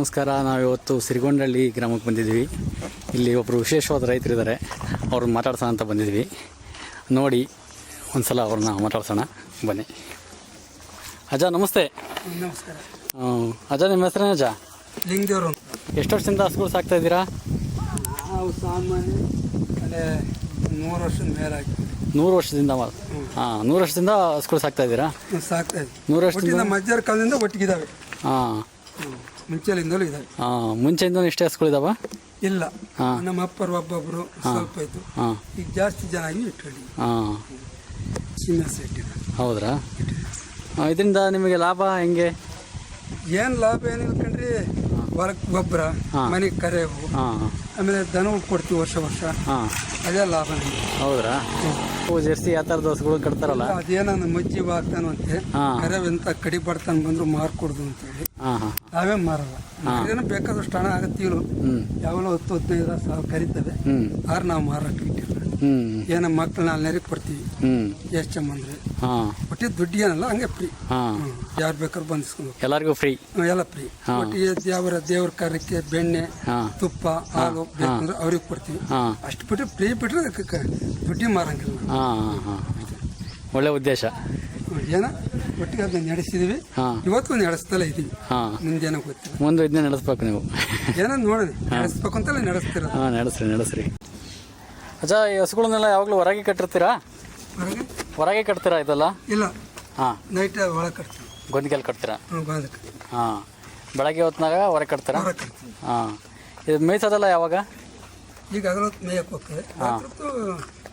ನಮಸ್ಕಾರ. ನಾವು ಇವತ್ತು ಸಿರಿಗೊಂಡಳ್ಳಿ ಗ್ರಾಮಕ್ಕೆ ಬಂದಿದ್ವಿ ಇಲ್ಲಿ ಒಬ್ಬರು ವಿಶೇಷವಾದ ರೈತರಿದ್ದಾರೆ. ಅವ್ರನ್ನ ಮಾತಾಡ್ಸೋಣ ಅಂತ ಬಂದಿದ್ವಿ ನೋಡಿ ಒಂದ್ಸಲ ಅವ್ರನ್ನ ಮಾತಾಡ್ಸೋಣ. ಬನ್ನಿ. ಅಜ್ಜ ನಮಸ್ತೆ. ನಮಸ್ಕಾರ. ಅಜ್ಜ ನಿಮ್ಮ ಹೆಸರೇನ ಅಜ್ಜ? ಲಿಂಗದೇವರು ಎಷ್ಟು ವರ್ಷದಿಂದ ಹಸುಗಳು ಸಾಕ್ತಾ ಇದ್ದೀರಾ? ನಾವು ಸಾಮಾನ್ಯ ಅಲ್ಲೇ ಮೂರು ವರ್ಷದ ಮೇಲೆ ನೂರು ವರ್ಷದಿಂದ ಹಾಂ ನೂರು ವರ್ಷದಿಂದ ಹಸುಗಳು ಸಾಕ್ತಾ ಇದ್ದೀರಾ? ಸಾಕ್ತಾ ಇದ್ದೀವಿ. ನೂರು ವರ್ಷದಿಂದ? ಮಜ್ಜರ ಕಾಲದಿಂದ ಒಟ್ಟಿಗಿದ್ದಾವೆ. ಹಾಂ ಮುಂಚೆಲಿಂದಲೂ ಇದೆ. ಹಾಂ ಮುಂಚೆಯಿಂದಲೂ ಇಷ್ಟೇ ಹಸುಗಳಿದಾವ ಇಲ್ಲ. ನಮ್ಮ ಅಪ್ಪರು ಒಬ್ಬೊಬ್ಬರು ಸ್ವಲ್ಪ ಇತ್ತು ಹಾಂ. ಈಗ ಜಾಸ್ತಿ ಜನ ಆಗಿ ಇಟ್ಕೊಳ್ಳಿ ಹಾಂ. ಸೀಮೆ ಇಟ್ಟಿಲ್ಲ ಹೌದ್ರಾ? ಇದರಿಂದ ನಿಮಗೆ ಲಾಭ ಹೆಂಗೆ? ಏನು ಲಾಭ ಏನು ಕಣ್ರಿ. ಹೊಲಕ್ಕೆ ಗೊಬ್ಬರ. ಮನೆಗೆ ಕರೆವು ಆಮೇಲೆ ದನವು ಕೊಡ್ತೀವಿ ವರ್ಷ ವರ್ಷ. ಹಾಂ. ಅದೇ ಲಾಭ. ಹೌದ್ರಾ? ಜರ್ಸಿ ಆ ಥರದ ಹಸುಗಳು ಕಟ್ತಾರಲ್ಲ? ಅದೇನೋ ಮಜ್ಜಿ ಬಾಗ್ತಾನಂತೆ ಹಾ. ಕರೆವೆಂತ ಕಡಿ ಬಡ್ತಾನ ಬಂದ್ರು ಮಾರ್ಕೊಡ್ದು ಅಂತೇಳಿ. ಹಾಂ ಹಾಂ. ನಾವೇ ಮಾರಲ್ಲ. ಏನೋ ಬೇಕಾದಷ್ಟು ಹಣ ಆಗತ್ತೆ ಇವರು. ಯಾವಾಗಲೂ ಹತ್ತು ಹದಿನೈದು ಸಾವಿರ ಕರಿತವೆ ಆದ್ರೆ ನಾವು ಮಾರಕ್ಕೆ ಇಟ್ಟಿಲ್ಲ ಏನೋ ಮಕ್ಕಳನ್ನ ಅಲ್ಲಿ ಕೊಡ್ತೀವಿ. ಎಸ್ ಎಷ್ಟು ಅಂದ್ರೆ. ಹಾಂ. ಒಟ್ಟಿ ದುಡ್ಡು ಏನಲ್ಲ ಹಂಗೆ ಫ್ರೀ. ಯಾರು ಬೇಕಾದ್ರು ಬಂದಿಸ್ಕೊಂಡು ಎಲ್ಲರಿಗೂ ಫ್ರೀ. ಎಲ್ಲ ಫ್ರೀ. ಒಟ್ಟಿಗೆ ದೇವರ ದೇವ್ರ ಕಾರ್ಯಕ್ಕೆ ಬೆಣ್ಣೆ ತುಪ್ಪ ಹಾಲು ಬೇಕಂದ್ರೆ ಅವ್ರಿಗೆ ಕೊಡ್ತೀವಿ. ಅಷ್ಟು ಬಿಟ್ಟು ಫ್ರೀ ಬಿಟ್ಟರೆ ದುಡ್ಡಿ ಮಾರಂಗಿಲ್ಲ ಒಳ್ಳೆ ಉದ್ದೇಶ. ಏನೋ ಒಟ್ಟಿಗೆ ಅದನ್ನ ನಡೆಸಿದೀವಿ ಇವತ್ತು ನಡೆಸ್ತಲೇ ಇದೀವಿ ಮುಂದೇನೋ ಗೊತ್ತಿಲ್ಲ. ಮುಂದೆ ಇದನ್ನ ನಡೆಸ್ಬೇಕು ನೀವು. ಏನೋ ನೋಡೋಣ ನಡೆಸ್ಬೇಕು ಅಂತಲೇ ನಡೆಸ್ತೀರ. ಹಾಂ ನಡೆಸ್ರಿ ನಡೆಸ್ರಿ. ಅಜ್ಜ ಈ ಹಸುಗಳನ್ನೆಲ್ಲ ಯಾವಾಗಲೂ ಹೊರಗೆ ಕಟ್ಟಿರ್ತೀರಾ? ಹೊರಗೆ? ಹೊರಗೆ ಕಟ್ತೀರಾ ಇದೆಲ್ಲ? ಇಲ್ಲ. ಹಾಂ. ನೈಟ್ ಒಳಗೆ ಕಟ್ತೀವಿ. ಗೊಂದಿಗೆಲ್ಲ ಕಟ್ತೀರಾ? ಹಾಂ ಬೆಳಗ್ಗೆ ಹೊತ್ನಾಗ ಹೊರಗೆ ಕಟ್ತೀರಾ? ಹಾಂ. ಇದು ಮೇಯ್ಸೋದಲ್ಲ ಯಾವಾಗ? ಈಗ ಹೊತ್ತು ಮೇಯಕ್ಕೆ ಹೋಗ್ತದೆ ಹಾಂ.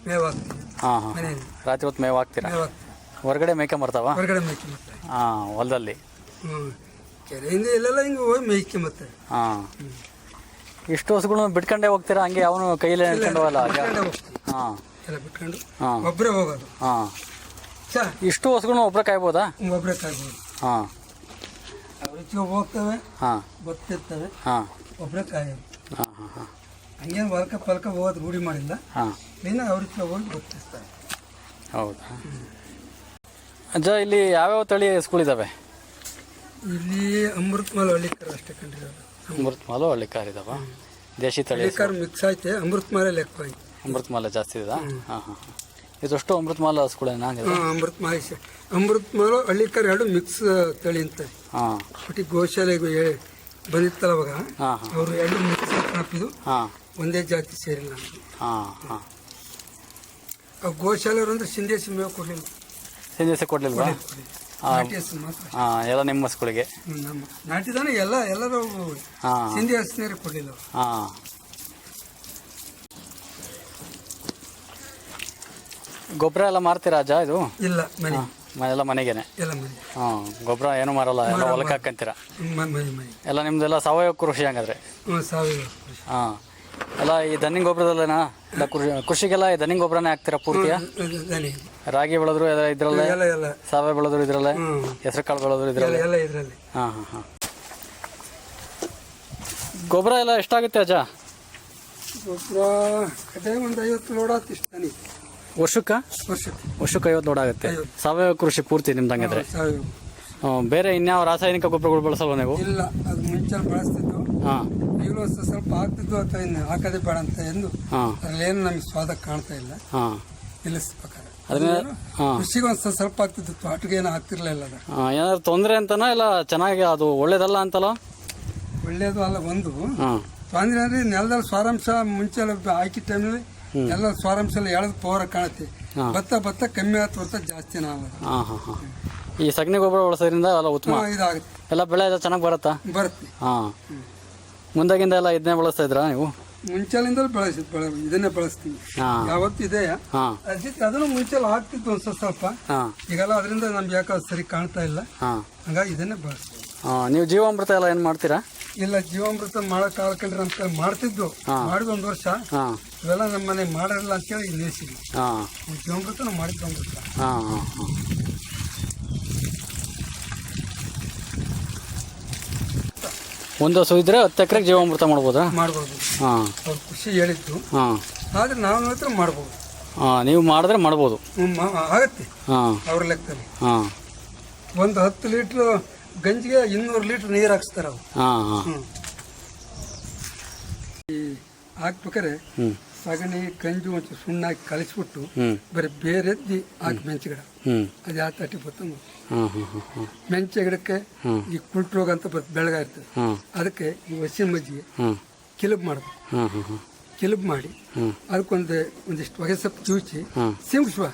ಮೇವು ಹಾಂ ಹಾಂ. ರಾತ್ರಿ ಹೊತ್ತು ಮೇವು ಹಾಕ್ತೀರಾ ಮೇವು ಮೇಕೆ ಹೊರಗಡೆ ಮೇಯ್ಕೊಂಬರ್ತಾವ ಹೊರಗಡೆ ಮೇಯ್ಕೊಂಬತ್ತೆ ಹಾಂ ಹೊಲದಲ್ಲಿ. ಹ್ಞೂ ಕೆರೆಯಿಂದ ಇಲ್ಲೆಲ್ಲ ಹಿಂಗೆ ಹೋಗಿ ಮೇಯ್ಕೊಂಬತ್ತೆ ಹಾಂ. ಇಷ್ಟು ಹಸುಗಳನ್ನ ಬಿಟ್ಕೊಂಡೇ ಹೋಗ್ತೀರಾ? ಹಂಗೆ ಅವನು ಕೈಯಲ್ಲಿ ಹಿಡ್ಕೊಂಡು ಹೋಗಲ್ಲ ಬಿಟ್ಕೊಂಡೆ ಹೋಗ್ತೀವಿ. ಹಾಂ. ಎಲ್ಲ ಬಿಟ್ಕೊಂಡು ಹಾಂ. ಒಬ್ಬರೇ ಹೋಗೋದು. ಹಾಂ. ಸರ್ ಇಷ್ಟು ಹಸುಗಳನ್ನ ಒಬ್ಬರೇ ಕಾಯ್ಬೋದಾ? ಒಬ್ಬರೇ ಕಾಯ್ಬೋದು. ಹಾಂ. ಅವ್ರಿಗೆ ಹೋಗ್ತವೆ ಹಾಂ. ಬತ್ತಿರ್ತವೆ ಹಾಂ. ಒಬ್ಬರೇ ಕಾಯೋದು. ಹಾಂ ಹಾಂ ಹಾಂ. ಹಂಗೇನು ಹೊಲಕ ಪಲ್ಕ ಹೋಗೋದು ರೂಢಿ ಮಾಡಿಲ್ಲ. ಹಾಂ. ಇನ್ನು ಅವ್ರಿಗೆ ಹೋಗಿ ಗೊತ್ತಿರ್ತಾರೆ ಹೌದಾ? ಅಜ್ಜ ಇಲ್ಲಿ ಯಾವ್ಯಾವ ತಳಿ ಹಸುಗಳಿದಾವೆ ಇಲ್ಲಿ ಅಮೃತ್ ಮಾಲ್ ಹಳ್ಳಿಕಾರ ಅಷ್ಟೇ ಕಂಡಿರೋದು. ಅಮೃತ್ ಮಾಲು ಹಳ್ಳಿ ಕಾರ್ ಇದಾವ ದೇಶಿ ತಳಿ ಹಳ್ಳಿಕಾರ ಮಿಕ್ಸ್ ಐತೆ ಅಮೃತ್ ಮಾಲೆ ಲೆಕ್ಕ ಐತೆ ಅಮೃತ ಮಾಲ ಜಾಸ್ತಿ ಇದೆ? ಹಾಂ ಹಾಂ ಇದಷ್ಟು ಅಮೃತ್ ಮಾಲ ಸ್ಕೂಲ್ ಅಮೃತ್ ಹಾಂ ಅಮೃತ್ ಮಾಲೆ ಅಮೃತ ಮಾಲು ಹಳ್ಳಿಕಾರ ಎರಡು ಮಿಕ್ಸ್ ತಳಿ ಅಂತ. ಹಾಂ. ಒಟ್ಟಿ ಗೋಶಾಲೆಗೆ ಬಂದಿತ್ತಲ್ಲ ಅವಾಗ? ಹಾಂ ಹಾಂ. ಅವರು ಎರಡು ಮಿಕ್ಸ್ ಹಾಕಿದ್ದು ಹಾಂ. ಒಂದೇ ಜಾತಿ ಸೇರಿಲ್ಲ. ಹಾಂ ಹಾಂ. ಆ ಗೋಶಾಲೆಯವರು ಅಂದ್ರೆ ಮೇವು ಕೊಡಲಿಲ್ಲ. ಸಂದೇಶ ಕೊಡ್ಲಿಲ್ವಾ? ಮಾತ್ರ ಹಾಂ ಎಲ್ಲ ನಿಮ್ಮ ಹಸುಗಳಿಗೆ? ನಮ್ಮ ನಾಟಿದಾನೆ ಎಲ್ಲ ಎಲ್ಲರೂ ಹಾಂ. ಸಿಂಧಿ ಹಸಿನೇರಿ ಕೊಡಲಿಲ್ಲ. ಅವ್ರು. ಹಾಂ. ಗೊಬ್ಬರ ಎಲ್ಲ ಮಾರ್ತೀರಾ ಅಜ್ಜ ಇದು? ಇಲ್ಲ ಮನೆ. ಮ- ಎಲ್ಲ ಮನೆಗೇನೆ? ಎಲ್ಲ ಮನೆ. ಹಾಂ ಗೊಬ್ಬರ ಏನು ಮಾರಲ್ಲ ಎಲ್ಲ ಹೊಲಕ್ಕೆ ಹಾಕಂತೀರ? ಮ- ಮನೆ ಮನೆ ಎಲ್ಲ ನಿಮ್ದೆಲ್ಲ ಸಾವಯವ ಕೃಷಿ ಹಂಗಾದ್ರೆ? ಹ್ಞೂ. ಹಾಂ. ಎಲ್ಲ ಈ ದನ್ನಿಂಗ್ ಗೊಬ್ಬರದಲ್ಲೇನಾ? ಇಲ್ಲ ಕೃಷಿ ಕೃಷಿಗೆಲ್ಲ ಈ ದನ್ನಿಂಗ್ ಗೊಬ್ಬರನೇ ಹಾಕ್ತೀರಾ ಪೂರ್ತಿಯ? ರಾಗಿ ಬೆಳೆದ್ರು ಇದ್ರಲ್ಲೇ? ಎಲ್ಲ ಎಲ್ಲ ಸಾವಯವ ಬೆಳೆದ್ರು ಇದ್ರಲ್ಲೇ? ಹೆಸರು ಕಾಳು ಬೆಳೆದ್ರು ಇದ್ರಲ್ಲ? ಎಲ್ಲ ಇದರಲ್ಲಿ. ಹಾಂ ಹಾಂ ಹಾಂ. ಗೊಬ್ಬರ ಎಲ್ಲ ಎಷ್ಟಾಗುತ್ತೆ ಅಜ್ಜ? ಗೊಬ್ಬರ ಒಂದು ಐವತ್ತು ಲೋಡ್ ಆಗ್ತಿ ಇಷ್ಟು ವರ್ಷಕ್ಕೆ? ವರ್ಷಕ್ಕೆ. ವರ್ಷಕ್ಕೆ ಐವತ್ತು ಲೋಡ್ ಆಗುತ್ತೆ. ಸಾವಯವ ಕೃಷಿ ಪೂರ್ತಿ ನಿಮ್ದು ಹಂಗಿದ್ರೆ? ಸಾವಯವ ಬೇರೆ ಇನ್ಯಾವ ರಾಸಾಯನಿಕ ಗೊಬ್ಬರಗಳು ಬಳಸಲ್ವ ನೀವು? ಇಲ್ಲ ಅದು ಮುಂಚೆ ಬಳಸ್ತಿದ್ದು? ಹಾಂ. ಈಗಲೂ ಸ್ವಲ್ಪ ಹಾಕ್ತಿದ್ದು ಅಥವಾ ಇನ್ನು ಹಾಕೋದೇ ಬೇಡ ಅಂತ ಎಂದು ಹಾಂ. ಏನು ನಮಗೆ ಸ್ವಾದ ಕಾಣ್ತಾ ಇಲ್ಲ. ಹಾಂ. ನಿಲ್ಲಿಸ್ಬೇಕಾದ್ರೆ ಅದನ್ನ ಹಾಂ. ಕೃಷಿಗೆ ಒಂದು ಸ್ವಲ್ಪ ಆಗ್ತಿತ್ತು ಏನು ಆಗ್ತಿರ್ಲಿಲ್ಲ ಅದ. ಏನಾದ್ರು ತೊಂದರೆ ಅಂತನಾ ಇಲ್ಲ ಚೆನ್ನಾಗಿ ಅದು ಒಳ್ಳೇದಲ್ಲ ಅಂತಲ್ಲ ಒಳ್ಳೇದು ಅಲ್ಲ ಒಂದು. ಹಾಂ. ತೊಂದ್ರೆ ಅಂದ್ರೆ ನೆಲದಲ್ಲಿ ಸ್ವಾರಾಂಶ ಮುಂಚೆ ಎಲ್ಲ ಹಾಕಿ ಟೈಮಲ್ಲಿ ಎಲ್ಲ ಸ್ವಾರಾಂಶ ಎಲ್ಲ ಎಳೆದು ಪವರ್ ಕಾಣುತ್ತೆ. ಭತ್ತ ಭತ್ತ ಕಮ್ಮಿ ಆಯ್ತು ಹೊರತ ಜಾಸ್ತಿ ನಾವು. ಹಾಂ ಹಾಂ ಹಾಂ. ಈ ಸಗಣಿ ಗೊಬ್ಬರ ಬಳಸೋದ್ರಿಂದ ಎಲ್ಲ ಉತ್ತಮ. ಇದಾಗುತ್ತೆ. ಎಲ್ಲ ಬೆಳೆ ಎಲ್ಲ ಚೆನ್ನಾಗಿ ಬರುತ್ತಾ? ಬರುತ್ತೆ. ಹಾಂ. ಮುಂದಾಗಿಂದ ಎಲ್ಲ ಇದನ್ನೇ ಬಳಸ್ತಾ ಇದ್ರಾ ನೀವು? ಮುಂಚೆಲಿಂದಲೂ ಬೆಳೆಸಿದ್ ಬೆಳೆ ಇದನ್ನೇ ಬಳಸ್ತೀವಿ. ಯಾವತ್ತಿದೆ ಯಾವತ್ತು ಇದೆ ಹಾಂ. ಅದನ್ನು ಮುಂಚೆಲ್ಲ ಹಾಕ್ತಿತ್ತು ಒಂದ್ ಸ್ವಲ್ಪ ಸ್ವಲ್ಪ. ಹಾಂ. ಈಗೆಲ್ಲ ಅದರಿಂದ ನಮ್ಗೆ ಯಾಕೆ ಸರಿ ಕಾಣ್ತಾ ಇಲ್ಲ. ಹಾಂ. ಹಂಗಾಗಿ ಇದನ್ನೇ ಬಳಸ್ತೀವಿ. ಹಾ, ನೀವು ಜೀವಾಮೃತ ಎಲ್ಲ ಏನು ಮಾಡ್ತೀರಾ? ಇಲ್ಲ ಜೀವಾಮೃತ ಮಾಡಕ್ ನಮ್ ಅಂತ ಮಾಡ್ತಿದ್ದು. ಮಾಡಿದ ಒಂದು ವರ್ಷ. ಹಾ. ಇವೆಲ್ಲ ನಮ್ಮ ಮನೆ ಮಾಡಿರಲ್ಲ ಅಂತೇಳಿ ಹೇಳಿ ಇಲ್ಲಿ ಜೀವಾಮೃತ ನಾವು ಮಾಡಿದ್ದು ಅಮೃತ ಹಾಂ ಹಾಂ ಹಾಂ. ಒಂದು ಹಸು ಇದ್ರೆ ಹತ್ತು ಎಕರೆಗೆ ಜೀವಾಮೃತ ಮಾಡ್ಬೋದಾ? ಮಾಡ್ಬೋದು. ಹಾಂ. ಅವ್ರು ಖುಷಿ ಹೇಳಿದ್ದು. ಹಾಂ. ಆದ್ರೆ ನಾವು ಮಾತ್ರ ಮಾಡ್ಬೋದು. ಹಾಂ ನೀವು ಮಾಡಿದ್ರೆ ಮಾಡ್ಬೋದು. ಹ್ಮ್, ಮಾ- ಆಗತ್ತೆ. ಹಾಂ. ಅವ್ರ ಲೆಕ್ಕದಲ್ಲಿ. ಹಾಂ. ಒಂದು ಹತ್ತು ಲೀಟ್ರ್ ಗಂಜಿಗೆ ಇನ್ನೂರು ಲೀಟ್ರ್ ನೀರು ಹಾಕ್ಸ್ತಾರೆ ಅವ್ರು. ಹಾಂ ಹಾಂ. ಹ್ಮ್. ಈ ಹಾಕ್ಬೇಕಾರೆ ಹ್ಞೂ ಸಗಣಿ ಗಂಜು ಒಂಚೂರು ಸುಣ್ಣ ಹಾಕಿ ಕಲಿಸ್ಬಿಟ್ಟು ಹ್ಞೂ ಬರೀ ಬೇರೆ ಎದ್ದಿ ಹಾಕಿ ಮೆಂಚು ಗಿಡ. ಹ್ಞೂ ಅದು ಯಾವ ತಟ್ಟಿ ಹಾಂ ಮೆಂಚೆ ಗಿಡಕ್ಕೆ. ಈ ಕುಲ್ಟ್ ರೋಗ ಅಂತ ಬೆಳಗ ಇರ್ತದೆ. ಅದಕ್ಕೆ ಈ ಹಸಿನ ಮಜ್ಜಿಗೆ ಕಿಲುಬ್ ಮಾಡ್ಬೇಕು. ಹಾಂ ಹಾಂ ಹಾಂ ಕಿಲುಬ್ ಮಾಡಿ. ಅದಕ್ಕೊಂದು ಒಂದಿಷ್ಟು ಹೊಗೆ ಸೊಪ್ಪು ಚೂಚಿ ಸಿಂಗಿಸುವ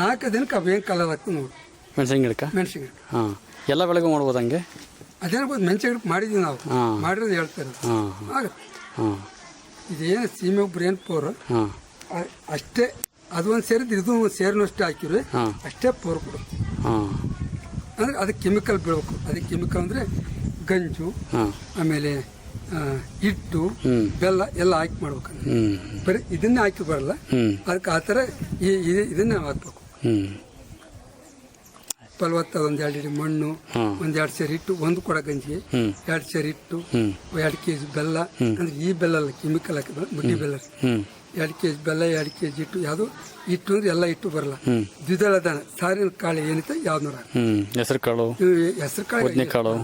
ನಾಲ್ಕು ದಿನಕ್ಕೆ ಅವು ಏನು ಕಲರ್ ಆಗ್ತದೆ ನೋಡಿ. ಮೆಣಸಿನ ಗಿಡಕ್ಕೆ? ಮೆಣಸಿನ ಗಿಡ ಹಾಂ. ಎಲ್ಲ ಬೆಳಗ್ಗೆ ಮಾಡ್ಬೋದು ಹಂಗೆ? ಅದೇನಬೋದು ಮೆಂಚೆ ಗಿಡಕ್ಕೆ ಮಾಡಿದ್ವಿ ನಾವು. ಮಾಡಿರೋದು ಹೇಳ್ತಾರೆ. ಆಗುತ್ತೆ. ಇದೇನು ಸೀಮೆ ಒಬ್ರು ಏನು ಪೋರು? ಅಷ್ಟೇ. ಅದು ಒಂದು ಸೇರಿದ್ರೆ ಇದು ಒಂದು ಸೇರಿನಷ್ಟು ಹಾಕಿದ್ರೆ ಹಾಂ. ಅಷ್ಟೇ ಪೋರ್ ಕೊಡು ಹಾಂ. ಅಂದ್ರೆ ಅದಕ್ಕೆ ಕೆಮಿಕಲ್ ಬೀಳಬೇಕು ಅದಕ್ಕೆ ಕೆಮಿಕಲ್ ಅಂದರೆ ಗಂಜು ಆಮೇಲೆ ಹಿಟ್ಟು ಬೆಲ್ಲ ಎಲ್ಲ ಹಾಕಿ ಮಾಡ್ಬೇಕು ಬರೀ ಇದನ್ನೇ ಹಾಕಿ ಬರಲ್ಲ. ಅದಕ್ಕೆ ಆ ಥರ ಇದನ್ನೇ ಹಾಕ್ಬೇಕು. ಫಲವತ್ತಾದ ಒಂದು ಎರಡು ಇಡಿ ಮಣ್ಣು ಒಂದೆರಡು ಒಂದು ಎರಡು ಸೇರಿ ಹಿಟ್ಟು ಒಂದು ಕೊಡ ಗಂಜಿ ಎರಡು ಸೇರಿ ಹಿಟ್ಟು ಎರಡು ಕೆ ಜಿ ಬೆಲ್ಲ ಅಂದ್ರೆ ಈ ಬೆಲ್ಲ ಅಲ್ಲ ಕೆಮಿಕಲ್ ಹಾಕಿದ್ರೆ ಮುಟ್ಟಿ ಬೆಲ್ಲ. ಎರಡು ಕೆ ಜಿ ಬೆಲ್ಲ ಎರಡು ಕೆ ಜಿ ಇಟ್ಟು ಯಾವುದು ಇಟ್ಟು ಅಂದ್ರೆ ಎಲ್ಲ ಇಟ್ಟು ಬರಲ್ಲ. ದ್ವಿದಳ ದಾನ ಸಾರಿನ ಕಾಳು ಏನೈತೆ ಯಾವ್ದು ಹ್ಞೂ ಹೆಸರು ಕಾಳು? ಹೆಸರು ಕಾಳು ಕಾಳು.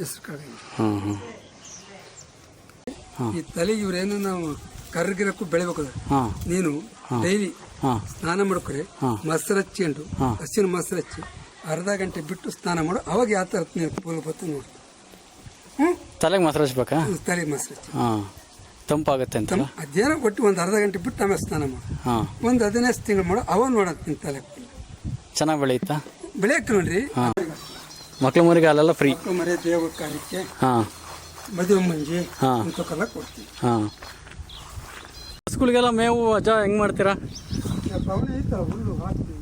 ಹೆಸರು ಕಾಳು ಈ ತಲೆ ಇವ್ರೇನು ನಾವು ಕರ್ಗಿರಕ್ಕೂ ಬೆಳಿಬೇಕು ನೀನು ಡೈಲಿ ಸ್ನಾನ ಮಾಡ್ಕೊರಿ. ಮೊಸರು ಹಚ್ಕೊಂಡು. ಹಸಿನ ಮೊಸರು ಹಚ್ಚಿ ಅರ್ಧ ಗಂಟೆ ಬಿಟ್ಟು ಸ್ನಾನ ಮಾಡು. ಅವಾಗ ಯಾವ ಥರ ನೀರು ಪೂಲ್ ಬರ್ತದೆ ನೋಡಿ. ತಲೆಗೆ ಮೊಸರು ಹಚ್ಬೇಕಾ? ತಲೆಗೆ ಮೊಸರು ಹಚ್ಚಿ. ಹಾಂ. ತಂಪಾಗತ್ತೆ ಅಂತ ಅದೇನೋ ಕೊಟ್ಟು ಒಂದು ಅರ್ಧ ಗಂಟೆ ಬಿಟ್ಟು ಆಮೇಲೆ ಸ್ನಾನ ಮಾಡು. ಹಾಂ. ಒಂದು ಹದಿನೈದು ತಿಂಗಳು ಮಾಡು ಅವನ್ ನೋಡಂತ ನಿನ್ನ ತಲೆ. ಚೆನ್ನಾಗಿ ಬೆಳೆಯುತ್ತಾ? ಬೆಳೆಯಕ್ಕೆ ನೋಡ್ರಿ. ಮಕ್ಳ ಮರಿಗೆ ಅಲ್ಲೆಲ್ಲ ಫ್ರೀ ಮರೆ ದೇವ ಕಾರ್ಯಕ್ಕೆ ಹಾಂ. ಮದುವೆ ಮಂಜಿ ಹಾಂ. ಇಂಥಕ್ಕೆಲ್ಲ ಕೊಡ್ತೀವಿ ಹಾಂ. ಹಸುಗಳಿಗೆಲ್ಲ ಮೇವು ಅಜ್ಜ ಹೆಂಗೆ ಮಾಡ್ತೀರಾ? ಬವಣೆ ಐತಲ್ಲ ಹುಲ್ಲು ಹಾಕ್ತೀವಿ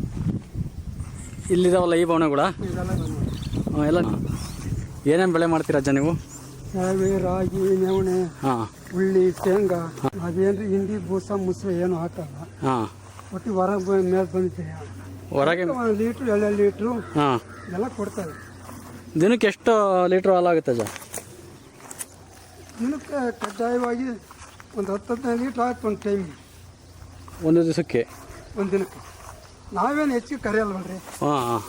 ಇಲ್ಲಿದಾವಲ್ಲ ಈ ಭವನಗಳ ಇದೆಲ್ಲ ನಮ್ಮ ಎಲ್ಲ ಏನೇನು ಬೆಳೆ ಮಾಡ್ತೀರಾ ಅಜ್ಜ ನೀವು? ರಾಗಿ ನೆವಣೆ ಹಾಂ. ಉಳ್ಳಿ ಶೇಂಗಾ ಅದೇನ್ರಿ ಹಿಂಡಿ ಬೂಸ ಮುಸ್ರೆ ಏನು ಹಾಕಲ್ಲ. ಹಾಂ. ಒಟ್ಟು ಹೊರಗೆ ಮೇಲೆ ಬಂದಿದೆ ಹೊರಗೆ ಒಂದು ಲೀಟ್ರ್ ಎರಡು ಲೀಟ್ರು ಹಾಂ. ಎಲ್ಲ ಕೊಡ್ತಾರೆ. ದಿನಕ್ಕೆ ಎಷ್ಟು ಲೀಟ್ರ್ ಹಾಲಾಗುತ್ತೆ ಸರ್ ದಿನಕ್ಕೆ ಕಡ್ಡಾಯವಾಗಿ ಒಂದು ಹತ್ತು ಹದಿನೈದು ಲೀಟ್ರ್ ಆಯ್ತು ಒಂದು ಟೈಮ್ ಒಂದು ದಿವಸಕ್ಕೆ? ಒಂದು ದಿನಕ್ಕೆ. ನಾವೇನು ಹೆಚ್ಚಿಗೆ ಕರೆಯಲ್ವಲ್ರಿ ಹಾಂ ಹಾಂ.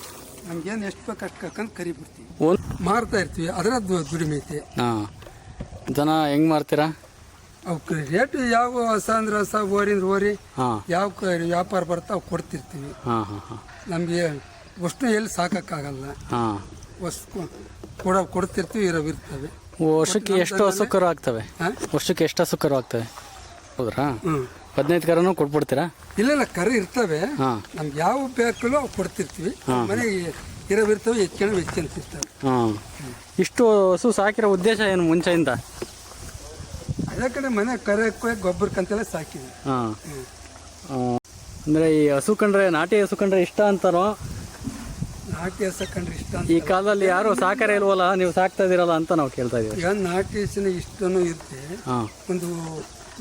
ನಮ್ಗೇನು ಎಷ್ಟು ಬೇಕು ಅಷ್ಟು ಕರ್ಕೊಂಡು ಕರಿಬಿಡ್ತೀವಿ ಬಿಡ್ತೀವಿ. ಮಾರ್ತಾ ಇರ್ತೀವಿ ಅದರ ದುಡಿಮೆ ಐತಿ. ಹಾಂ. ಜನ ಹೆಂಗೆ ಮಾರ್ತೀರಾ? ಅವಕ್ಕೆ ರೇಟ್ ಯಾವ ಹೊಸ ಅಂದ್ರೆ ಹೊಸ ಓರಿಂದ ಓರಿ ಯಾವ ಕ- ವ್ಯಾಪಾರ ಬರ್ತಾ ಅವು ಕೊಡ್ತಿರ್ತೀವಿ. ಹಾಂ ಹಾಂ ಹಾಂ. ನಮಗೆ ಅಷ್ಟು ಎಲ್ಲಿ ಸಾಕಾಗಲ್ಲ ಹಾಂ. ವಸ್ತು ಕೊಡ ಕೊಡ್ತಿರ್ತೀವಿ ಇರವಿರ್ತವೆ ವರ್ಷಕ್ಕೆ ಎಷ್ಟು ಹಸು ಕರು ಆಗ್ತವೆ. ಹಾಂ? ವರ್ಷಕ್ಕೆ ಎಷ್ಟು ಹಸು ಕರು ಆಗ್ತವೆ. ಹೌದ್ರಾ? ಹ್ಞೂ ಹದಿನೈದು ಕರನೂ ಕೊಟ್ಬಿಡ್ತೀರಾ? ಇಲ್ಲ ಇಲ್ಲ ಕರು ಇರ್ತವೆ. ಹಾಂ. ನಮ್ಗೆ ಯಾವ ಬೇಕಲ್ಲೋ ಅವು ಕೊಡ್ತಿರ್ತೀವಿ. ಮನೆಗೆ ಇರವಿರ್ತವೆ ಇರ್ತವೆ ಹೆಚ್ಚಿನ ಹೆಚ್ಚಂತಿರ್ತವೆ ಹಾಂ. ಇಷ್ಟು ಹಸು ಸಾಕಿರೋ ಉದ್ದೇಶ ಏನು ಮುಂಚೆಯಿಂದ? ಅದೇ ಕಡೆ ಮನೆ ಕರಕ್ಕೆ ಗೊಬ್ಬರಕ್ಕಂತೆಲ್ಲ ಸಾಕಿದ್ವಿ. ಹಾಂ. ಅಂದರೆ ಈ ಹಸು ಕಂಡ್ರೆ ನಾಟಿ ಹಸು ಕಂಡ್ರೆ ಇಷ್ಟ ಅಂತಾರೋ? ನಾಟಿ ಹಸು ಕಂಡ್ರೆ ಇಷ್ಟ ಅಂತ ಈ ಕಾಲದಲ್ಲಿ ಯಾರು ಸಾಕಾರ ಇಲ್ವಲ್ಲ ನೀವು ಸಾಕ್ತಾ ಇದೀರಲ್ಲ ಅಂತ ನಾವು ಕೇಳ್ತಾ ಇದೀವಿ ಈಗ ನಾಟಿ ಹಸಿನ ಇಷ್ಟನೂ ಇರುತ್ತೆ. ಹಾಂ. ಒಂದು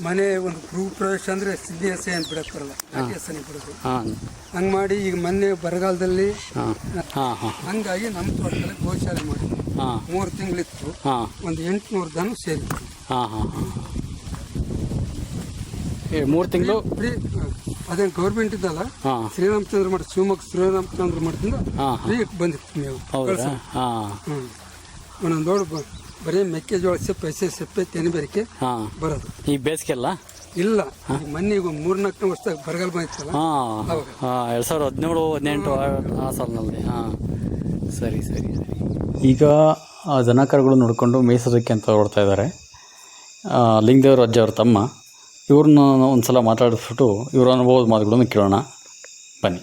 ಮನೆ ಒಂದು ಗೃಹ ಪ್ರವೇಶ ಅಂದ್ರೆ ಸಿದ್ಧಿ ಹಸೆ ಅಂತ ಬಿಡಕ್ ಬರಲ್ಲ. ನಾಟಿ ಹಸನೆ ಬಿಡೋದು. ಹಂಗ ಹಂಗ್ ಮಾಡಿ ಈಗ ಮೊನ್ನೆ ಬರಗಾಲದಲ್ಲಿ ಹಾಂ. ಹಾಂ ಹಾಂ. ಹಂಗಾಗಿ ನಮ್ಮ ತೋಟದಲ್ಲಿ ಗೋಶಾಲೆ ಮಾಡಿ ಹಾಂ. ಮೂರು ತಿಂಗಳಿತ್ತು. ಹಾಂ. ಒಂದು ಎಂಟುನೂರು ದನ ಸೇರಿತ್ತು. ಹಾಂ ಹಾಂ ಹಾಂ. ಏ ಮೂರು ತಿಂಗಳು? ಫ್ರೀ ಅದೇ ಗೌರ್ಮೆಂಟ್ ಇದ್ದಲ್ಲ ಹಾಂ. ಶ್ರೀರಾಮಚಂದ್ರ ಮಠ ಶಿವಮೊಗ್ಗ ಶ್ರೀರಾಮಚಂದ್ರ ಮಠದಿಂದ ಹಾಂ ಫ್ರೀ ಬಂದಿತ್ತು ನೀವು. ಹೌದಾ? ಹಾಂ. ಹ್ಞೂ ಒಂದೊಂದು ಬ ಬರೀ ಮೆಕ್ಕೆಜೋಳ ಸಿಪ್ಪೆ ಹಸಿ ಸಿಪ್ಪೆ ತೆನಿಬೇರಿಕೆ ಹಾಂ. ಬರೋದು. ಈ ಬೇಸಿಗೆಲ್ಲ ಇಲ್ಲ. ಈಗ ಮೊನ್ನೆ ಈಗ ನಾಲ್ಕು ವರ್ಷದಾಗ ಬರಗಾಲ ಬಂದಿತ್ತಲ್ಲ? ಹಾಂ. ಹಾಂ ಎರಡು ಸಾವಿರದ ಹದಿನೇಳು ಹದಿನೆಂಟು ಆ- ಸಾಲಿನಲ್ಲಿ. ಹಾಂ. ಸರಿ ಸರಿ ಸರಿ. ಈಗ ಆ ದನ ಕರುಗಳು ನೋಡಿಕೊಂಡು ಮೇಯಿಸೋದಕ್ಕೆ ಅಂತ ಹೊರಡ್ತಾ ಇದ್ದಾರೆ. ಲಿಂಗದೇವ್ರ ಅಜ್ಜ ಅವ್ರ ತಮ್ಮ ಇವ್ರನ್ನ ಒಂದು ಸಲ ಮಾತಾಡಿಸ್ಬಿಟ್ಟು ಇವ್ರ ಅನುಭವದ ಮಾತುಗಳನ್ನು ಕೇಳೋಣ. ಬನ್ನಿ.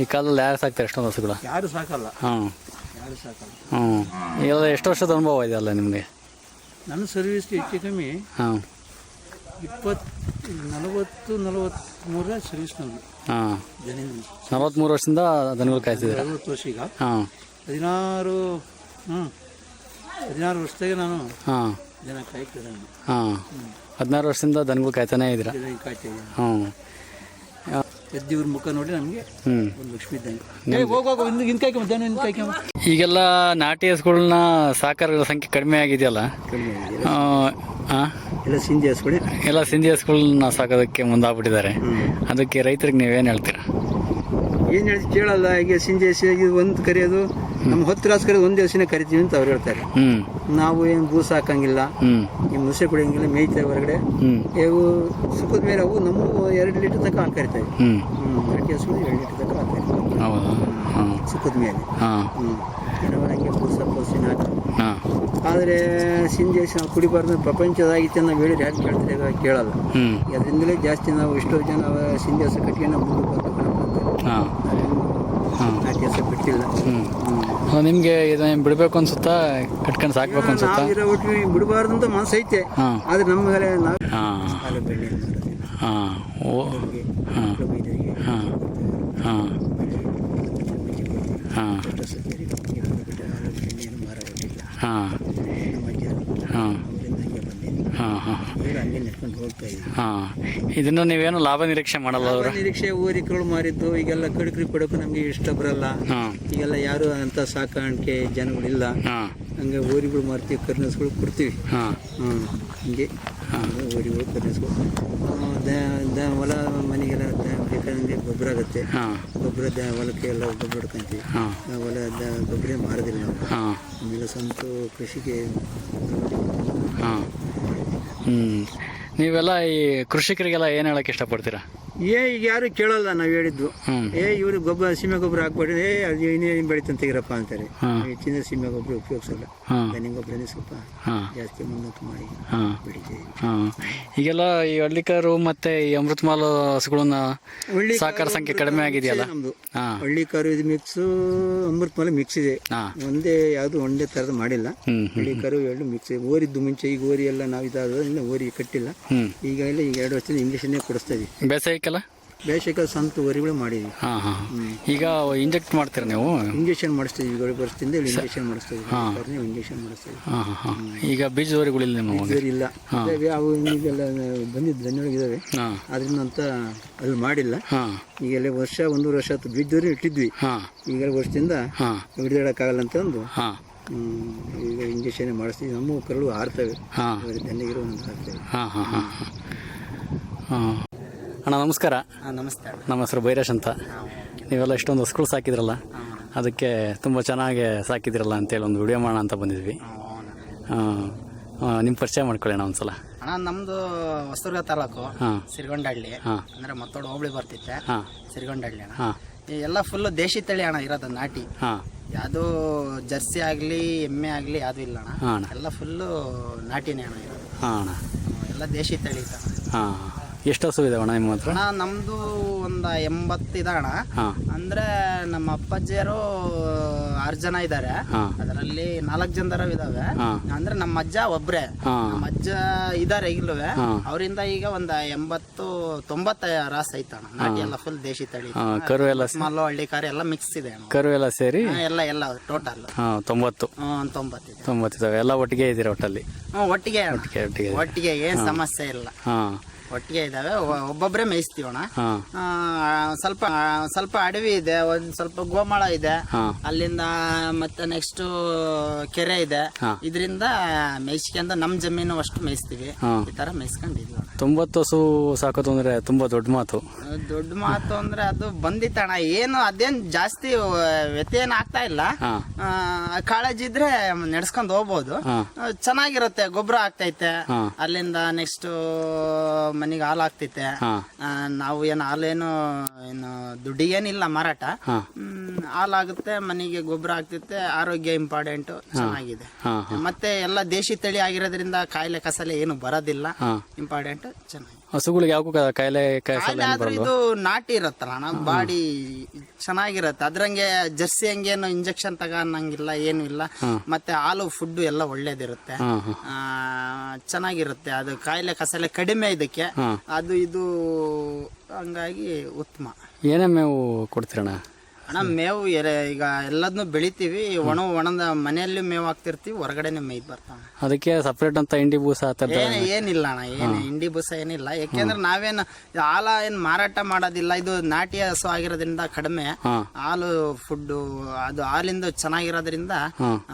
ಈ ಕಾಲದಲ್ಲಿ ಯಾರು ಸಾಕ್ತಾರೆ ಎಷ್ಟೊಂದು ಹಸುಗಳು ಯಾರು ಸಾಕಲ್ಲ. ಹಾಂ. ಯಾರು ಸಾಕಲ್ಲ. ಹ್ಞೂ ಎಲ್ಲ ಎಷ್ಟು ವರ್ಷದ ಅನುಭವ ಇದೆ ಅಲ್ಲ ನಿಮಗೆ? ನನ್ನ ಸರ್ವಿಸ್ ಹೆಚ್ಚು ಕಮ್ಮಿ ಹಾಂ. ಇಪ್ಪತ್ತು ನಲವತ್ತು ನಲವತ್ತ್ಮೂರ ಸರ್ವಿಸ್ ನಮಗೆ ಹಾಂ. ಜನಿಂದ. ನಲವತ್ತ್ಮೂರು ವರ್ಷದಿಂದ ದನಗಳು ಕಾಯ್ತಿದ್ದೀರಾ? ನಲವತ್ತು ವರ್ಷ ಈಗ. ಹಾಂ. ಹದಿನಾರು ಹ್ಞೂ ಹದಿನಾರು ವರ್ಷದಾಗೆ ನಾನು ಹಾಂ. ಜನ ಕಾಯ್ತಿದ್ದೆ ಹಾಂ. ಹದಿನಾರು ವರ್ಷದಿಂದ ದನಗಳು ಕಾಯ್ತಾನೆ ಇದ್ದೀರಾ? ಕಾಯ್ತಾ ಎದ್ದಿವ್ರ ಮುಖ ನೋಡಿ ನಮಗೆ ಹ್ಞೂ. ಒಂದು ಲಕ್ಷ್ಮಿ ಇದ್ದಂಗೆ. ಈಗೆಲ್ಲ ನಾಟಿ ಹಸುಗಳನ್ನ ಸಾಕಾರಗಳ ಸಂಖ್ಯೆ ಕಡಿಮೆ ಆಗಿದೆಯಲ್ಲ? ಎಲ್ಲ ಸಿಂಧಿ ಹಸುಗಳು. ಎಲ್ಲ ಸಿಂಧಿ ಹಸುಗಳನ್ನ ಸಾಕೋದಕ್ಕೆ ಮುಂದಾಗ್ಬಿಟ್ಟಿದ್ದಾರೆ. ಅದಕ್ಕೆ ರೈತರಿಗೆ ನೀವೇನು ಹೇಳ್ತೀರಾ? ಏನು ಹೇಳಿ ಕೇಳಲ್ಲ ಈಗ ಸಿಂಜೆ ಇದು ಒಂದು ಕರೆಯೋದು. ನಮ್ಮ ಹತ್ತು ರಾಸ್ಕರ ಒಂದು ದಿವಸನೇ ಕರಿತೀವಿ ಅಂತ ಅವ್ರು ಹೇಳ್ತಾರೆ. ನಾವು ಏನು ಬೂಸ ಹಾಕಂಗಿಲ್ಲ ಈ ಮುಸೆ ಕುಡಿಯಂಗಿಲ್ಲ ಮೇಯ್ತೇವೆ ಹೊರಗಡೆ. ಇವು ಸುಖದ ಮೇಲೆ ಅವು ನಮ್ಮ ಎರಡು ಲೀಟರ್ ತನಕ ಹಾಕಿ ಕರಿತೇವೆ. ಹ್ಮ್. ಹ್ಞೂ ನಾಟಿ ಹಸು ಎರಡು ಲೀಟರ್ ತನಕ ಹಾಕಿ ಕರಿತೇವೆ. ಹೌದಾ? ಹಾಂ. ಸುಖದ ಮೇಲೆ. ಹಂಗೆ ಬೂಸ ಪೂಸಿನ ಆದರೆ ನಾವು ಕುಡಿಬಾರ್ದು ಪ್ರಪಂಚದಾಗಿತ್ತು ನಾವು ಹೇಳಿದ್ರೆ ಯಾಕೆ ಕೇಳ್ತಾರೆ? ಕೇಳಲ್ಲ. ಅದರಿಂದಲೇ ಜಾಸ್ತಿ ನಾವು ಎಷ್ಟೋ ಜನ ಸಿಂಜೆ ಹಸು ಕಟ್ಕೊಂಡು ಮುಂದೆ ಬಿಟ್ಟಿಲ್ಲ. ನಿಮಗೆ ಇದನ್ನ ಬಿಡಬೇಕು ಅನ್ಸುತ್ತಾ? ಕಟ್ಕೊಂಡು ಸಾಕ್ಬೇಕು ಅನ್ಸುತ್ತಾ? ಬಿಡಬಾರ್ದು ಅಂತ ಮನಸ್ಸು ಐತೆ. ಆದ್ರೆ ನಮ್ಮ ಮೇಲೆ ನಾವು ಹಾಂ. ಓ. ಹಾಂ. ಹಾಂ. ಹಾಂ. ಹಾಂ ಸಕ್ಕರೆ ಕಪ್ಪಿಗೆ ಹಾಲು ಬಿಟ್ಟು ಹಾಲು ಬೆಣ್ಣೆಯನ್ನು ಮಾರೋದಿಲ್ಲ ಹಾಂ ನಮ್ಮ ಅಜ್ಜರು ಹಾಂ ಅವರಿಂದ ಹಂಗೆ ಬಂದಿದ್ದು ಹಾಂ ಹಾಂ. ಹಂಗೆ ನಡ್ಕೊಂಡು ಹೋಗ್ತಾ ಇದ್ದೀವಿ ಹಾಂ. ಇದನ್ನು ನೀವೇನು ಲಾಭ ನಿರೀಕ್ಷೆ ಮಾಡಲ್ಲ ಅವರು? ಲಾಭ ನಿರೀಕ್ಷೆ ಊರಿಕಗಳು ಮಾರಿದ್ದು ಈಗೆಲ್ಲ ಕಡಕ್ರಿ ಪಡಕು ನಮಗೆ ಇಷ್ಟ ಬರಲ್ಲ. ಹಾಂ. ಈಗೆಲ್ಲ ಯಾರು ಅಂತ ಸಾಕಾಣಿಕೆ ಜನಗಳಿಲ್ಲ ಹಾಂ. ಹಂಗೆ ಊರಿಗಳು ಮಾರ್ತೀವಿ ಕರ್ನಸ್ಗಳು ಕೊಡ್ತೀವಿ. ಹಾಂ. ಹಾಂ ಹಂಗೆ. ಊರಿಗಳು ಕರ್ನಸ್ಗಳು ದ ಹೊಲ ಮನೆಗೆಲ್ಲ ಬೇಕಾದಂಗೆ ಗೊಬ್ಬರ ಆಗುತ್ತೆ. ಹಾಂ. ಗೊಬ್ಬರ ದ ಹೊಲಕ್ಕೆ ಎಲ್ಲ ಗೊಬ್ಬರ ಹೊಡ್ಕೊಂತೀವಿ ಹಾಂ. ಹೊಲ ಗೊಬ್ಬರ ಮಾರೋದಿಲ್ಲ ನಾವು. ಹಾಂ. ಆಮೇಲೆ ಸ್ವಂತ ಕೃಷಿಗೆ ಹ್ಞೂ ನೀವೆಲ್ಲ ಈ ಕೃಷಿಕರಿಗೆಲ್ಲ ಏನು ಹೇಳಕ್ಕೆ ಇಷ್ಟಪಡ್ತೀರಾ? ಏ ಈಗ ಯಾರು ಕೇಳಲ್ಲ ನಾವು ಹೇಳಿದ್ದು. ಏ ಇವರು ಗೊಬ್ಬರ ಸೀಮೆ ಗೊಬ್ಬರ ಹಾಕ್ಬೇಡಿ ಏ ಅದು ಇನ್ನೇನು ಬೆಳಿತಂತ ತೆಗಿರಪ್ಪ ಅಂತಾರೆ. ಹೆಚ್ಚಿನ ಸೀಮೆ ಗೊಬ್ಬರ ಉಪಯೋಗಿಸಲ್ಲ. ಧನಿ ಗೊಬ್ಬರ ಗೊಬ್ಬರನೇ ಸ್ವಲ್ಪ ಜಾಸ್ತಿ ಮುನ್ನೂರು ಮಾಡಿ ಬೆಳಿತೀವಿ. ಈಗೆಲ್ಲ ಈ ಹಳ್ಳಿಕಾರು ಮತ್ತೆ ಈ ಅಮೃತಮಾಲ ಹಸುಗಳನ್ನ ಹಳ್ಳಿ ಸಾಕಾರ ಸಂಖ್ಯೆ ಕಡಿಮೆ ಆಗಿದೆಯಲ್ಲ? ನಮ್ದು. ಹಾಂ. ಹಳ್ಳಿ ಕಾರು ಇದು ಮಿಕ್ಸ್ ಅಮೃತ ಮಲೆ ಮಿಕ್ಸ್ ಇದೆ ಒಂದೇ ಯಾವುದು ಒಂದೇ ತರದ ಮಾಡಿಲ್ಲ. ಹಳ್ಳಿಕಾರು ಹಳ್ಳಿ ಕಾರು ಎರಡು ಮಿಕ್ಸ್ ಓರಿದ್ದು ಮುಂಚೆ ಈಗ ಓರಿ ಎಲ್ಲ ನಾವು ಇದಾದ ಓರಿ ಕಟ್ಟಿಲ್ಲ. ಈಗ ಎಲ್ಲ ಈಗ ಎರಡು ವರ್ಷದಿಂದ ಇಂಗ್ಲೀಷನ್ನೇ ಕೊಡಿಸ್ತಾ ಇದೀವಿ. ಬೇಸಾಯಕ್ಕಲ್ಲ ಬೇಸಿಗೆ ಸಂತ ವರಿಗಳು ಮಾಡಿದ್ವಿ. ಹಾಂ ಹಾಂ. ಈಗ ಇಂಜೆಕ್ಟ್ ಮಾಡ್ತೀರಾ ನೀವು? ಇಂಜೆಕ್ಷನ್ ಮಾಡಿಸ್ತೀವಿ ಏಳು ವರ್ಷದಿಂದ ಇಂಜೆಕ್ಷನ್ ಮಾಡಿಸ್ತೀವಿ. ಇಂಜೆಕ್ಷನ್ ಮಾಡಿಸ್ತೀವಿ. ಹಾಂ ಹಾಂ ಈಗ ಬೀಜ ನಿಮ್ಮ ಬೇರೆ ಇಲ್ಲ. ಅವು ಈಗೆಲ್ಲ ಬಂದಿದ್ದು ದನಗಳಿದ್ದಾವೆ ಹಾಂ. ಅದರಿಂದ ಅಂತ ಅಲ್ಲಿ ಮಾಡಿಲ್ಲ. ಹಾಂ. ಈಗೆಲ್ಲ ವರ್ಷ ಒಂದೂವರೆ ವರ್ಷ ಆಯ್ತು ಬಿದ್ದವ್ರು ಇಟ್ಟಿದ್ವಿ. ಹಾಂ. ಈಗ ವರ್ಷದಿಂದ ಹಾಂ. ಅಂತ ಒಂದು ಈಗ ಇಂಜೆಕ್ಷನ್ ಮಾಡಿಸ್ತೀವಿ. ನಮ್ಮ ಕರಳು ಆರ್ತವೆ. ಹಾಂ. ದನಿಗಿರೋ ಒಂದು ಆರ್ತವೆ ಹಾಂ ಹಾಂ ಹಾಂ. ಹಾಂ. ಅಣ್ಣ ನಮಸ್ಕಾರ. ನಮಸ್ತೆ ನಮ್ಮ ಹೆಸರು ಭೈರೇಶ್ ಅಂತ. ನೀವೆಲ್ಲ ಇಷ್ಟೊಂದು ಹಸುಗಳು ಸಾಕಿದ್ರಲ್ಲ? ಅದಕ್ಕೆ ತುಂಬ ಚೆನ್ನಾಗಿ ಸಾಕಿದ್ರಲ್ಲ ಅಂತೇಳಿ ಒಂದು ವಿಡಿಯೋ ಮಾಡೋಣ ಅಂತ ಬಂದಿದ್ವಿ. ನಿಮ್ಮ ಪರಿಚಯ ಮಾಡ್ಕೊಳ್ಳಿ ಅಣ್ಣ ಒಂದ್ಸಲ. ಅಣ್ಣ ನಮ್ದು ಹೊಸದುರ್ಗ ತಾಲೂಕು ಹಾಂ. ಸಿರಿಗೊಂಡಹಳ್ಳಿ. ಹಾಂ. ಅಂದ್ರೆ ಮತ್ತೋಡು ಹೋಬಳಿ ಬರ್ತಿತ್ತೆ. ಹಾಂ. ಸಿರಿಗೊಂಡಹಳ್ಳಿ ಅಣ್ಣ. ಹಾಂ. ಎಲ್ಲ ಫುಲ್ ದೇಶಿ ತಳಿ ಅಣ್ಣ ಇರೋದು ನಾಟಿ. ಹಾಂ. ಯಾವುದು ಜರ್ಸಿ ಆಗಲಿ ಎಮ್ಮೆ ಆಗಲಿ ಯಾವುದು ಇಲ್ಲ ಅಣ್ಣ. ಹಾಂ ಎಲ್ಲ ಫುಲ್ಲು ನಾಟಿನೇ ಅಣ್ಣ ಇರೋದು. ಹಾಂ ಅಣ್ಣ. ಎಲ್ಲ ದೇಶಿ ತಳಿ ಇತ್ತು ಹಾಂ. ಎಷ್ಟು ಹಸು ಇದೆ ಅಣ್ಣ ನಿಮ್ಮ ಹತ್ರ? ಅಣ್ಣ ನಮ್ದು ಒಂದು ಎಂಬತ್ತು ಇದೆ ಅಣ್ಣ. ಹಾಂ. ಅಂದ್ರೆ ನಮ್ಮ ಅಪ್ಪಾಜಿಯರು ಆರು ಜನ ಇದ್ದಾರೆ ಹಾಂ. ಅದರಲ್ಲಿ ನಾಲ್ಕು ಜನದರ ಇದಾವೆ. ಹಾಂ. ಅಂದ್ರೆ ನಮ್ಮ ಅಜ್ಜ ಒಬ್ರೆ. ಹಾಂ. ನಮ್ಮ ಅಜ್ಜ ಇದಾರೆ ಈಗಲೂ. ಹಾಂ. ಅವರಿಂದ ಈಗ ಒಂದ್ ಎಂಬತ್ತು ತೊಂಬತ್ತ ರಾಸ್ ಐತಣ್ಣ ನಾಟಿ ಎಲ್ಲ ಫುಲ್ ದೇಶಿ ತಳಿ. ಹಾಂ ಕರು ಎಲ್ಲ ಮಲ್ಲು ಹಳ್ಳಿ ಕಾರ್ ಎಲ್ಲ ಮಿಕ್ಸ್ ಇದೆ ಅಣ್ಣ. ಕರು ಎಲ್ಲ ಸೇರಿ? ಹಾ, ಎಲ್ಲ ಎಲ್ಲ ಟೋಟಲ್ ತೊಂಬತ್ತು. ತೊಂಬತ್ತು ತೊಂಬತ್ತಿದೆ ತೊಂಬತ್ತಿದ್ದಾವೆ ಎಲ್ಲ ಒಟ್ಟಿಗೆ ಇದ್ದೀರಾ ಒಟ್ಟಲ್ಲಿ? ಹ್ಮ್ ಒಟ್ಟಿಗೆ ಅಣ್ಣ. ಒಟ್ಟಿಗೆ ಒಟ್ಟಿಗೆ. ಒಟ್ಟಿಗೆ ಏನ್ ಸಮಸ್ಯೆ ಇಲ್ಲ. ಹಾಂ. ಒಟ್ಟಿಗೆ ಇದಾವೆ ಒಬ್ಬೊಬ್ಬರೇ ಮೇಯಿಸ್ತೀವಣ ಸ್ವಲ್ಪ ಸ್ವಲ್ಪ ಅಡವಿ ಇದೆ ಒಂದ್ ಸ್ವಲ್ಪ ಗೋಮಾಳ ಇದೆ. ಅಲ್ಲಿಂದ ಮತ್ತೆ ನೆಕ್ಸ್ಟ್ ಕೆರೆ ಇದೆ. ಇದರಿಂದ ಮೇಯಿಸ್ಕೊಂಡ ನಮ್ ಜಮೀನು ಅಷ್ಟು ಮೇಯಿಸ್ತೀವಿ. ಈ ತರ ಮೇಯಿಸ್ಕೊಂಡಿದ್ವಿ. ತೊಂಬತ್ತು ಹಸು ಸಾಕೋದು ಅಂದ್ರೆ ತುಂಬಾ ದೊಡ್ಡ ಮಾತು. ದೊಡ್ಡ ಮಾತು ಅಂದ್ರೆ ಅದು ಬಂದಿತ್ತಣ್ಣ ಏನು ಅದೇನ್ ಜಾಸ್ತಿ ವ್ಯತ್ಯಯನ ಆಗ್ತಾ ಇಲ್ಲ. ಆ, ಕಾಳಜಿ ಇದ್ರೆ ನಡೆಸ್ಕೊಂಡ್ ಹೋಗ್ಬೋದು. ಚೆನ್ನಾಗಿರುತ್ತೆ ಗೊಬ್ಬರ ಆಗ್ತೈತೆ. ಅಲ್ಲಿಂದ ನೆಕ್ಸ್ಟ್ ಮನೆಗೆ ಹಾಲು ಆಗ್ತೈತೆ ನಾವು ಏನು ಹಾಲೇನು ಏನು ದುಡ್ಡಿಗೇನಿಲ್ಲ ಮಾರಾಟ. ಹಾಲಾಗುತ್ತೆ ಮನೆಗೆ ಗೊಬ್ಬರ ಆಗ್ತೈತೆ ಆರೋಗ್ಯ ಇಂಪಾರ್ಟೆಂಟ್ ಚೆನ್ನಾಗಿದೆ. ಮತ್ತೆ ಎಲ್ಲ ದೇಶಿ ತಳಿ ಆಗಿರೋದ್ರಿಂದ ಕಾಯಿಲೆ ಕಸಲೆ ಏನು ಬರೋದಿಲ್ಲ. ಹಾಂ. ಇಂಪಾರ್ಟೆಂಟ್ ಚೆನ್ನಾಗಿ ಹಸುಗಳಿಗೆ ಯಾವ ಕಾಯಿಲೆ ಕಾಯಿಸಲ್ಲ ಕಾಯಿಲೆ ಆದ್ರೂ ಇದು ನಾಟಿ ಇರತ್ತಲ್ಲ ನಮ್ಮ ಬಾಡಿ ಚೆನ್ನಾಗಿರತ್ತೆ. ಅದ್ರಂಗೆ ಜರ್ಸಿ ಹಂಗೇನು ಇಂಜೆಕ್ಷನ್ ತಗೊಳಂಗಿಲ್ಲ ಏನು ಇಲ್ಲ. ಮತ್ತೆ ಹಾಲು ಫುಡ್ ಎಲ್ಲ ಒಳ್ಳೇದಿರುತ್ತೆ. ಆ, ಚೆನ್ನಾಗಿರುತ್ತೆ. ಅದು ಕಾಯಿಲೆ ಕಸಲೆ ಕಡಿಮೆ ಇದಕ್ಕೆ. ಅದು ಇದು ಹಂಗಾಗಿ ಉತ್ತಮ. ಏನೇ ಮೇವು ಕೊಡ್ತೀರಣ್ಣ? ಅಣ್ಣ ಮೇವು ಎರೆ- ಈಗ ಎಲ್ಲದನ್ನು ಬೆಳಿತೀವಿ. ಒಣ ಒಣದ ಮನೆಯಲ್ಲಿ ಮೇವು ಹಾಕ್ತಿರ್ತೀವಿ ಹೊರಗಡೆನೆ ಮೇಯ್ ಬರ್ತಾನೆ ಅದಕ್ಕೆ ಸಪ್ರೇಟ್ ಅಂತ ಇಂಡಿ ಬೂಸ ಆ ಥರದ ಏನ್ ಏನಿಲ್ಲ? ಅಣ್ಣ ಏನು ಇಂಡಿ ಬುಸ ಏನಿಲ್ಲ. ಯಾಕೆಂದ್ರೆ ನಾವೇನು ಹಾಲ ಏನ್ ಮಾರಾಟ ಮಾಡೋದಿಲ್ಲ. ಇದು ನಾಟಿ ಹಸು ಆಗಿರೋದ್ರಿಂದ ಕಡಿಮೆ. ಹಾಂ. ಹಾಲು ಫುಡ್ ಅದು ಹಾಲಿಂದ ಚೆನ್ನಾಗಿರೋದ್ರಿಂದ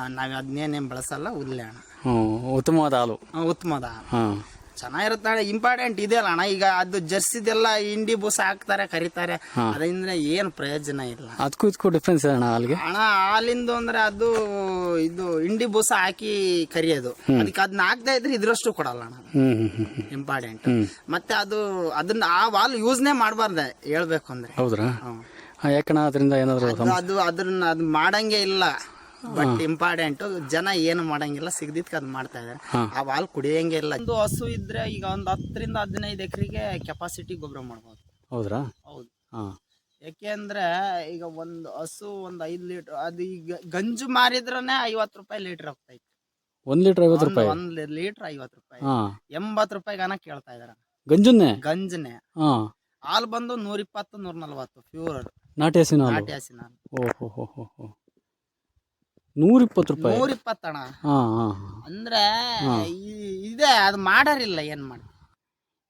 ನಾವ್ ಅದನ್ನೇನೇನ್ ಬಳಸಲ್ಲ ಉದ್ಲೆ ಅಣ್ಣ. ಹ್ಞೂ ಉತ್ತಮವಾದ ಹಾಲು. ಆ, ಉತ್ತಮದ ಹಾಲು. ಹಾಂ. ಚೆನ್ನಾಗಿರುತ್ತೆ ಇಂಪಾರ್ಟೆಂಟ್ ಇದೆ ಅಲ್ಲ ಅಣ್ಣ. ಈಗ ಅದು ಜರ್ಸಿದೆಲ್ಲ ಇಂಡಿ ಬೂಸ ಹಾಕ್ತಾರೆ ಕರೀತಾರೆ. ಅದರಿಂದ ಏನು ಪ್ರಯೋಜನ ಇಲ್ಲ. ಅದಕ್ಕೂ ಇದಕ್ಕೂ ಡಿಫ್ರೆನ್ಸ್ ಅಣ್ಣ ಅಲ್ಲಿಗೆ ಅಣ್ಣ ಹಾಲಿಂದು ಅಂದ್ರೆ ಅದು ಇದು ಇಂಡಿ ಬೂಸ ಹಾಕಿ ಕರಿಯೋದು. ಅದಕ್ಕೆ ಅದನ್ನ ಹಾಕ್ತಾ ಇದ್ರೆ ಇದ್ರಷ್ಟು ಕೊಡಲ್ಲ ಅಣ್ಣ. ಇಂಪಾರ್ಟೆಂಟ್ ಮತ್ತೆ ಅದು ಅದನ್ನ ಆ ವಾಲ್ ಯೂಸ್ನೇ ಮಾಡಬಾರ್ದೆ ಹೇಳ್ಬೇಕು ಅಂದ್ರೆ. ಹೌದ್ರಾ. ಯಾಕಣ್ಣ ಅದರಿಂದ ಏನಾದ್ರು ಅದು ಅದನ್ನ ಅದು ಮಾಡಂಗೆ ಇಲ್ಲ. ಬಟ್ ಇಂಪಾರ್ಟೆಂಟ್ ಜನ ಏನು ಮಾಡಂಗಿಲ್ಲ ಸಿಗದಿದ್ಕ ಅದ್ ಮಾಡ್ತಾ ಇದಾರೆ. ಆ ವಾಲ್ ಕುಡಿಯಂಗೆ ಇಲ್ಲ. ಒಂದು ಹಸು ಇದ್ರೆ ಈಗ ಒಂದು ಹತ್ತರಿಂದ ಹದಿನೈದು ಎಕರೆಗೆ ಕೆಪಾಸಿಟಿ ಗೊಬ್ಬರ ಮಾಡ್ಬೋದು. ಹೌದ್ರಾ? ಹೌದು. ಯಾಕೆಂದ್ರೆ ಈಗ ಒಂದು ಹಸು ಒಂದು ಐದ್ ಲೀಟರ್ ಅದು ಈಗ ಗಂಜು ಮಾರಿದ್ರನೆ ಐವತ್ತು ರೂಪಾಯಿ ಲೀಟರ್ ಹೋಗ್ತಾ ಇತ್ತು. ಒಂದ್ ಲೀಟರ್ ಐವತ್ತು ರೂಪಾಯಿ? ಒಂದ್ ಲೀಟರ್ ಐವತ್ತು ರೂಪಾಯಿ. ಎಂಬತ್ ರೂಪಾಯಿ ರೂಪಾಯಿಗಾನ ಕೇಳ್ತಾ ಇದಾರೆ. ಗಂಜನ್ನೇ? ಗಂಜನೆ ಹಾಲ್ ಹಾಲು ಬಂದು ನೂರ ಇಪ್ಪತ್ತು ನೂರ ನಲ್ವತ್ತು ಪ್ಯೂರ್ ನಾಟಿ ಹಸಿನ ಹಾಲು ನಾಟಿ ಹಸಿನ ಹಾಲು. ಓಹೋ ಹೋ ಹೋ ಹೋ ಇಪ್ಪತ್ತು ರೂಪಾಯಿ. ನೂರ ಇಪ್ಪತ್ತಣ ಹಾಂ ಹಾಂ. ಅಂದ್ರೆ ಈ- ಇದೆ ಅದು ಮಾಡಾರಿಲ್ಲ ಏನ್ ಮಾಡಿ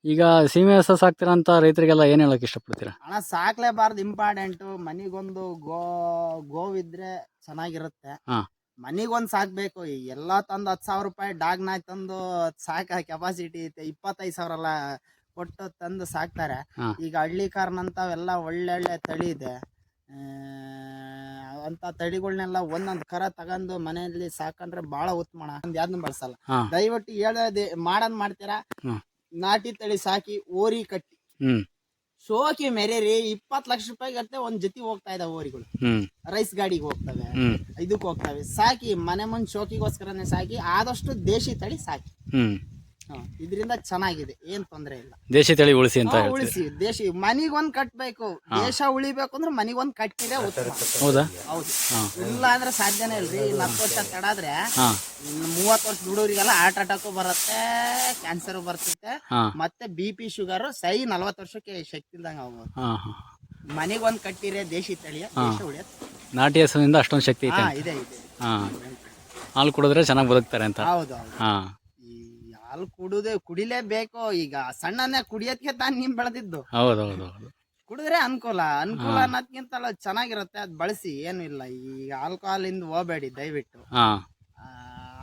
ಈಗ ಸೀಮೆ ಹಸ ಸಾಕ್ತೀರಾ ಅಂತ ರೈತರಿಗೆಲ್ಲ ಏನು ಹೇಳಕ್ ಇಷ್ಟಪಡ್ತೀರಾ? ಹಣ ಸಾಕ್ಲೇಬಾರ್ದು ಇಂಪಾರ್ಟೆಂಟ್. ಮನಿಗೊಂದು ಗೋ ಗೋವಿದ್ರೆ ಚೆನ್ನಾಗಿರುತ್ತೆ. ಹಾ. ಮನಿಗೊಂದ್ ಸಾಕ್ಬೇಕು. ಈ ಎಲ್ಲಾ ತಂದು ಹತ್ತು ಸಾವಿರ ರೂಪಾಯಿ ಡಾಗ್ ನಾಯ್ ತಂದು ಸಾಕ ಕೆಪಾಸಿಟಿ ಐತೆ. ಇಪ್ಪತ್ತೈದು ಸಾವಿರ ಎಲ್ಲ ಕೊಟ್ಟು ತಂದು ಸಾಕ್ತಾರೆ. ಹಾ. ಈಗ ಹಳ್ಳಿ ಒಳ್ಳೆ ಒಳ್ಳೆ ತಳಿ ಇದೆ. ಆ, ಅಂತ ತಳಿಗಳನ್ನೆಲ್ಲ ಒಂದೊಂದ್ ಕರ ತಗೊಂಡು ಮನೆಯಲ್ಲಿ ಸಾಕಂದ್ರೆ ಬಹಳ ಉತ್ತಮ ಒಂದ್ ಯಾವ್ದನ್ನು ಬಳಸಲ್ಲ. ದಯವಿಟ್ಟು ಹೇಳದೆ ಮಾಡನ್ ಮಾಡ್ತೀರಾ? ನಾಟಿ ತಳಿ ಸಾಕಿ ಓರಿ ಕಟ್ಟಿ. ಶೋಕಿ ಮೆರೇರಿ ಇಪ್ಪತ್ ಲಕ್ಷ ರೂಪಾಯಿ ಗಟ್ಟೆ ಒಂದ್ ಜೊತೆ ಹೋಗ್ತಾ ಇದಾವೆ ಓರಿಗಳು. ರೈಸ್ ಗಾಡಿಗೆ ಹೋಗ್ತವೆ ಇದಕ್ ಇದಕ್ಕೆ ಹೋಗ್ತವೆ. ಸಾಕಿ ಮನೆ ಮುಂದ್ ಶೋಕಿಗೋಸ್ಕರನೇ ಸಾಕಿ ಆದಷ್ಟು ದೇಶಿ ತಳಿ ಸಾಕಿ. ಇದರಿಂದ ಚೆನ್ನಾಗಿದೆ ಏನ್ ತೊಂದರೆ ಇಲ್ಲ. ದೇಶಿ ತಳಿ ಉಳಿಸಿ ಅಂತ ಉಳಿಸಿ ದೇಶಿ ಮನಿಗೊಂದ್ ಕಟ್ಬೇಕು ದೇಶ ಉಳಿಬೇಕು ಅಂದ್ರೆ ಮನಿಗೊಂದ್ ಕಟ್ಟಿದ್ರೆ ಉತ್ತಮ. ಹೌದಾ? ಹೌದು. ಇಲ್ಲ ಅಂದ್ರೆ ಸಾಧ್ಯನೇ ಇಲ್ರಿ ಇನ್ನು ಹತ್ತು ವರ್ಷ ತಡಾದ್ರೆ ಹಾ. ಇನ್ನು ಮೂವತ್ತು ವರ್ಷ ದುಡೋರಿಗೆಲ್ಲ ಹಾರ್ಟ್ ಅಟ್ಯಾಕು ಬರುತ್ತೆ ಕ್ಯಾನ್ಸರ್ ಬರ್ತೈತೆ ಹಾ. ಮತ್ತೆ ಬಿ ಪಿ ಶುಗರ್ ಸೈ ನಲ್ವತ್ತು ವರ್ಷಕ್ಕೆ ಶಕ್ತಿ ಇಲ್ದಂಗ ಆಗ್ಬೋದು. ಹಾ ಹಾ. ಮನೆಗೊಂದ್ ಕಟ್ಟಿರೆ ದೇಶಿ ತಳಿಯ ದೇಶ ನಾಟಿ ಹಸುವಿನಿಂದ ಅಷ್ಟೊಂದು ಶಕ್ತಿ ಐತೆ ಇದೆ ಇದೆ. ಹಾ. ಹಾಲು ಕುಡಿದ್ರೆ ಚೆನ್ನಾಗಿ ಬದುಕ್ತಾರೆ ಅಂತ. ಹೌದು ಹೌದು. ಹಾ. ಹಾಲು ಕುಡುದೇ ಕುಡಿಲೇಬೇಕು. ಈಗ ಸಣ್ಣನೆ ಕುಡಿಯೋದಕ್ಕೆ ತಾನು ನಿಮ್ ಬೆಳೆದಿದ್ದು. ಹೌದು ಹೌದು ಹೌದು ಕುಡಿದ್ರೆ ಅನುಕೂಲ. ಅನುಕೂಲ ಅನ್ನೋದ್ಕಿಂತ ಚೆನ್ನಾಗಿರುತ್ತೆ. ಅದ್ ಬಳಸಿ ಏನು ಇಲ್ಲ. ಈಗ ಆಲ್ಕೋಹಾಲ್ ಇಂದ ಹೋಗ್ಬೇಡಿ ದಯವಿಟ್ಟು. ಹಾ. ಆ,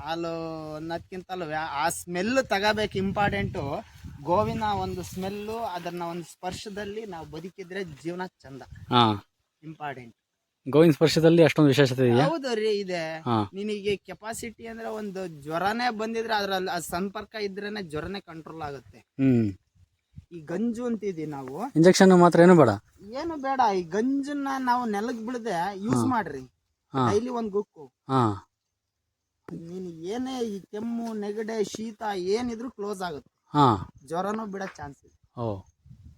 ಹಾಲು ಅನ್ನೋದ್ಕಿಂತಲೂ ಆ ಸ್ಮೆಲ್ ತಗೋಬೇಕು ಇಂಪಾರ್ಟೆಂಟು. ಗೋವಿನ ಒಂದು ಸ್ಮೆಲ್ಲು ಅದನ್ನ ಒಂದು ಸ್ಪರ್ಶದಲ್ಲಿ ನಾವು ಬದುಕಿದ್ರೆ ಜೀವನ ಚಂದ. ಹಾ. ಇಂಪಾರ್ಟೆಂಟ್. ಗೋವಿನ ಸ್ಪರ್ಶದಲ್ಲಿ ಅಷ್ಟೊಂದು ವಿಶೇಷತೆ ಇದೆಯಾ? ಹೌದು ರೀ ಇದೆ. ಹಾ. ನಿನಗೆ ಕೆಪಾಸಿಟಿ ಅಂದ್ರೆ ಒಂದು ಜ್ವರನೇ ಬಂದಿದ್ರೆ ಅದ್ರಲ್ಲಿ ಆ ಸಂಪರ್ಕ ಇದ್ರೇನೆ ಜ್ವರನೇ ಕಂಟ್ರೋಲ್ ಆಗುತ್ತೆ. ಹ್ಮ್. ಈ ಗಂಜು ಅಂತಿದೀವಿ ನಾವು. ಇಂಜೆಕ್ಷನ್ ಮಾತ್ರ ಏನು ಬೇಡ? ಏನು ಬೇಡ ಈ ಗಂಜನ್ನ ನಾವು ನೆಲಕ್ ಬಿಡದೆ ಯೂಸ್ ಮಾಡ್ರಿ. ಹಾ. ಡೈಲಿ ಒಂದ್ ಗುಕ್ಕು. ಹಾ. ನೀನ್ ಏನೇ ಈ ಕೆಮ್ಮು ನೆಗಡೆ ಶೀತ ಏನಿದ್ರು ಕ್ಲೋಸ್ ಆಗುತ್ತೆ. ಹಾ. ಜ್ವರನೂ ಬಿಡೋ ಚಾನ್ಸ್ ಇದೆ. ಓ.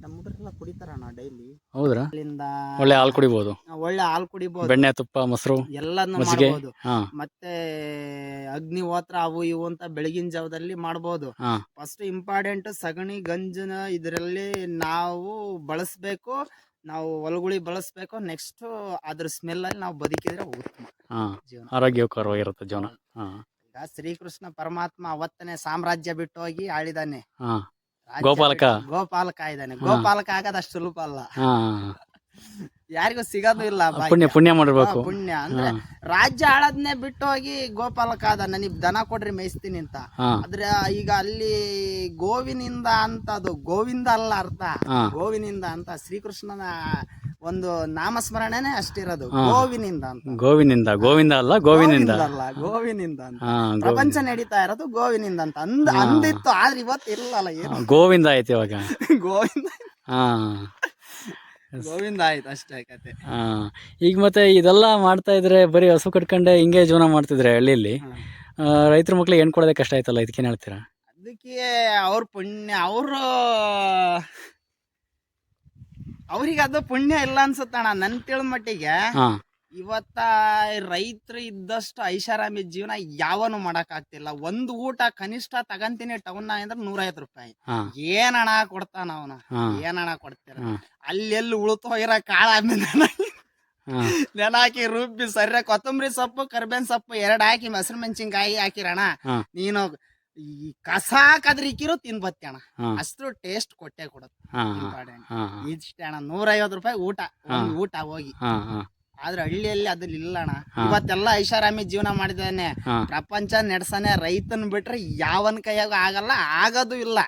ನಮ್ಮ ಹುಡುಗರೆಲ್ಲ ಕುಡಿತಾರಣ್ಣ ಡೈಲಿ. ಹೌದ್ರಾ? ಅಲ್ಲಿಂದ ಒಳ್ಳೆ ಹಾಲು ಕುಡಿಬೋದು. ಒಳ್ಳೆ ಹಾಲು ಕುಡಿಬಹುದು ಬೆಣ್ಣೆ ತುಪ್ಪ ಮೊಸರು ಎಲ್ಲಾನು ಮಜ್ಜಿಗೆ? ಹಾ. ಮತ್ತೆ ಅಗ್ನಿಹೋತ್ರ ಅವು ಇವು ಅಂತ ಬೆಳಗಿನ ಜಾವದಲ್ಲಿ ಮಾಡಬಹುದು ಹಾ. ಫಸ್ಟ್ ಇಂಪಾರ್ಟೆಂಟ್ ಸಗಣಿ ಗಂಜನ ಇದರಲ್ಲಿ ನಾವು ಬಳಸಬೇಕು. ನಾವು ಒಲಗುಳಿ ಬಳಸಬೇಕು. ನೆಕ್ಸ್ಟ್ ಅದ್ರ ಸ್ಮೆಲ್ ಅಲ್ಲಿ ನಾವು ಬದುಕಿದ್ರೆ ಉತ್ತಮ ಹಾ. ಜೀವನ. ಆರೋಗ್ಯಕರವಾಗಿರುತ್ತೆ ಜೀವನ. ಹಾ. ಈಗ ಶ್ರೀಕೃಷ್ಣ ಪರಮಾತ್ಮ ಅವತ್ತನೇ ಸಾಮ್ರಾಜ್ಯ ಬಿಟ್ಟು ಹೋಗಿ ಆಳಿದಾನೆ. ಹಾ. ರಾಜ್ಯ ಗೋಪಾಲಕ. ಬಿಟ್ಟು- ಗೋಪಾಲಕ ಇದ್ದಾನೆ. ಗೋಪಾಲಕ ಆಗದ ಅಷ್ಟು ಸುಲಭ ಅಲ್ಲ. ಹಾ. ಯಾರಿಗೂ ಸಿಗೋದು ಇಲ್ಲ ಭಾಗ್ಯ. ಪುಣ್ಯ ಪುಣ್ಯ ಮಾಡಿರ್ಬೇಕು ಪುಣ್ಯ. ಅಂದ್ರೆ ರಾಜ್ಯ ಆಳದ್ನೆ ಬಿಟ್ಟು ಹೋಗಿ ಗೋಪಾಲಕ ಅದ ನನಗೆ ದನ ಕೊಡ್ರಿ ಮೇಯಿಸ್ತೀನಿ ಅಂತ. ಹಾ. ಆದ್ರೆ ಈಗ ಅಲ್ಲಿ ಗೋವಿನಿಂದ ಅಂತ ಅದು ಗೋವಿಂದ ಅಲ್ಲ ಅರ್ಥ. ಹಾ. ಗೋವಿನಿಂದ ಅಂತ ಶ್ರೀಕೃಷ್ಣನ ಒಂದು ನಾಮಸ್ಮರಣೆನೆ ಅಷ್ಟಿರೋದು. ಗೋವಿನಿಂದ ಅಂತ. ಗೋವಿನಿಂದ ಗೋವಿಂದ ಅಲ್ಲ ಗೋವಿನಿಂದ. ಅಲ್ಲ ಗೋವಿನಿಂದ ಅಂತ. ಹಾ ಗೋ- ಪ್ರಪಂಚ ನಡೀತಾ ಇರೋದು ಗೋವಿನಿಂದ ಅಂತ. ಅಂದ್ ಅಂದಿತ್ತು ಆದ್ರೆ ಇವತ್ತು ಇಲ್ಲಲ್ಲ ಏನು? ಗೋವಿಂದ ಆಯ್ತು ಇವಾಗ. ಗೋವಿಂದ. ಹಾ. ಗೋವಿಂದ ಆಯ್ತು ಅಷ್ಟೇ ಕತೆ. ಹಾ ಈಗ ಮತ್ತೆ ಇದೆಲ್ಲ ಮಾಡ್ತಾ ಇದ್ರೆ ಬರೀ ಹಸು ಕಟ್ಕೊಂಡೆ ಹಿಂಗೆ ಜೀವನ ಮಾಡ್ತಿದ್ರೆ ಹಳ್ಳಿಯಲ್ಲಿ ರೈತರ ಮಕ್ಳಿಗೆ ಹೆಣ್ ಕೊಡೋದೇ ಕಷ್ಟ ಆಯ್ತಲ್ಲ ಇದಕ್ಕೇನು ಹೇಳ್ತೀರಾ? ಅದಕ್ಕೆ ಅವ್ರ ಪುಣ್ಯ ಅವರು ಅವ್ರಿಗೆ ಅದು ಪುಣ್ಯ ಇಲ್ಲ ಅನ್ಸುತ್ತಣ್ಣ ನನ್ ತಿಳ್ ಮಟ್ಟಿಗೆ ಹಾ. ಇವತ್ತ ರೈತರು ಇದ್ದಷ್ಟು ಐಷಾರಾಮಿ ಜೀವನ ಯಾವನು ಮಾಡಕ್ ಆಗ್ತಿಲ್ಲ. ಒಂದು ಊಟ ಕನಿಷ್ಠ ತಗಂತೀನಿ ಟೌನ್ ಅಂದ್ರೆ ನೂರೈವತ್ತು ರೂಪಾಯಿ. ಏನ್ ಹಣ ಕೊಡ್ತಾನ ಅವನು? ಏನ್ ಹಣ ಕೊಡ್ತೀರ? ಅಲ್ಲೆಲ್ಲಿ ಉಳಿತು ಹೋಗಿರೋ ಕಾಳ ನೆನಾಕಿ ನೆನ ಹಾಕಿ ರುಬ್ಬಿ ಸರಿಯಾಗಿ ಕೊತ್ತಂಬರಿ ಸೊಪ್ಪು ಕರ್ಬೇನ್ ಸೊಪ್ಪು ಎರಡು ಹಾಕಿ ಮೊಸರು ಮೆಣಸಿನ್ಕಾಯಿ ಹಾಕಿರಣ. ನೀನು ಈ ಕಸ ಕದ್ರಿಕಿರು ತಿನ್ಬತ್ತಿ ಅಣ್ಣ. ಹಾ. ಅಷ್ಟು ಟೇಸ್ಟ್ ಕೊಟ್ಟೆ ಕೊಡುತ್ತೆ ಇಷ್ಟ ಅಣ್ಣ ನೂರೈವತ್ತು ರೂಪಾಯಿ ಊಟ. ಊಟ ಹೋಗಿ. ಆದ್ರೆ ಹಳ್ಳಿಯಲ್ಲಿ ಅದ್ರಲ್ಲಿ ಇಲ್ಲ ಅಣ್ಣ ಇವತ್ತೆಲ್ಲ ಐಷಾರಾಮಿ ಜೀವನ ಮಾಡಿದಾನೆ ಪ್ರಪಂಚ ನಡ್ಸನೆ ರೈತನ್ ಬಿಟ್ರೆ ಯಾವನ್ ಕೈಯಾಗ ಆಗಲ್ಲ ಆಗೋದು ಇಲ್ಲ.